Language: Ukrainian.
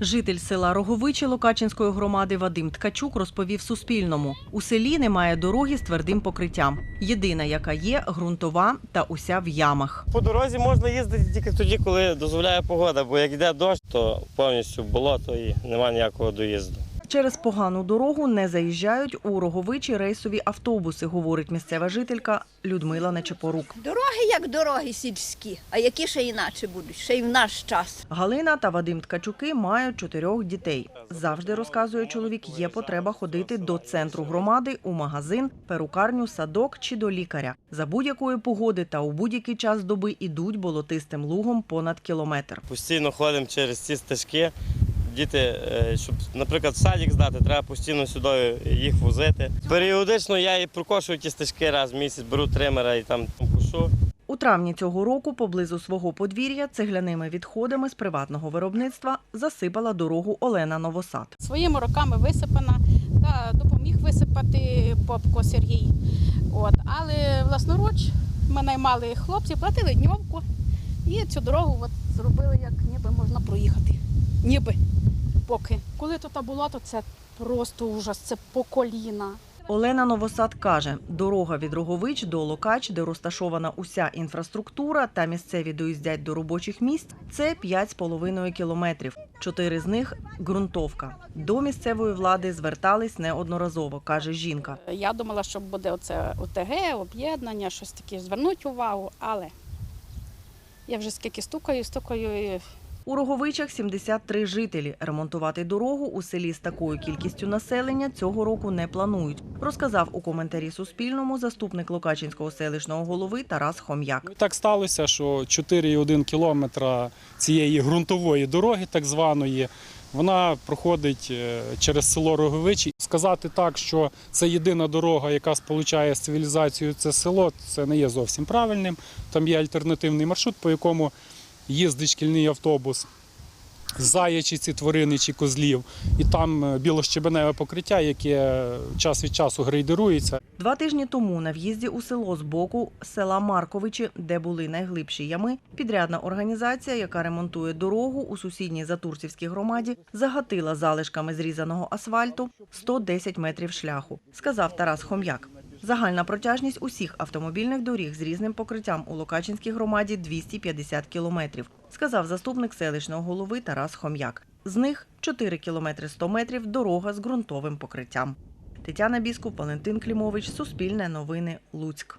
Житель села Роговичі Локачинської громади Вадим Ткачук розповів Суспільному. У селі немає дороги з твердим покриттям. Єдина, яка є, ґрунтова та уся в ямах. По дорозі можна їздити тільки тоді, коли дозволяє погода, бо як йде дощ, то повністю болото і немає ніякого доїзду. Через погану дорогу не заїжджають у Роговичі рейсові автобуси, говорить місцева жителька Людмила Нечепорук. Дороги як дороги сільські, а які ще іначе будуть, ще й в наш час. Галина та Вадим Ткачуки мають чотирьох дітей. Завжди розказує чоловік, є потреба ходити до центру громади у магазин, перукарню, садок чи до лікаря. За будь-якої погоди та у будь-який час доби ідуть болотистим лугом понад кілометр. Постійно ходимо через ці стежки. Діти, е, щоб, наприклад, в садик здати, треба постійно сюди їх возити. Періодично я і прокошую ті стежки раз в місяць, беру тримера і там кушу. У травні цього року поблизу свого подвір'я цегляними відходами з приватного виробництва засипала дорогу Олена Новосад. Своїми руками висипана та допоміг висипати попко Сергій. От. Але власноруч ми наймали хлопців, платили дньовку і цю дорогу от зробили, як ніби можна проїхати. Ніби поки. Коли тут було, то це просто ужас, це по коліна. Олена Новосад каже, дорога від Рогович до Локач, де розташована уся інфраструктура та місцеві доїздять до робочих місць, це 5,5 кілометрів. Чотири з них ґрунтовка. До місцевої влади звертались неодноразово, каже жінка. Я думала, що буде оце ОТГ, об'єднання, щось таке, звернуть увагу, але я вже скільки стукаю, стукаю. і У Роговичах 73 жителі. Ремонтувати дорогу у селі з такою кількістю населення цього року не планують, розказав у коментарі Суспільному заступник Локачинського селищного голови Тарас Хом'як. Ну, Так сталося, що 4,1 кілометра цієї ґрунтової дороги, так званої, вона проходить е, через село Роговичі. Сказати так, що це єдина дорога, яка сполучає з цивілізацією це село, це не є зовсім правильним. Там є альтернативний маршрут, по якому їздить шкільний автобус. з Заячиці, Твориничі, Козлів, і там е, білощебеневе покриття, яке час від часу грейдерується. Два тижні тому на в'їзді у село з боку села Марковичі, де були найглибші ями, підрядна організація, яка ремонтує дорогу у сусідній Затурцівській громаді, загатила залишками зрізаного асфальту 110 метрів шляху, сказав Тарас Хом'як. Загальна протяжність усіх автомобільних доріг з різним покриттям у Локачинській громаді 250 кілометрів, сказав заступник селищного голови Тарас Хом'як. З них 4 кілометри 100 метрів дорога з ґрунтовим покриттям. Тетяна Біскуп, Валентин Клімович, Суспільне новини, Луцьк.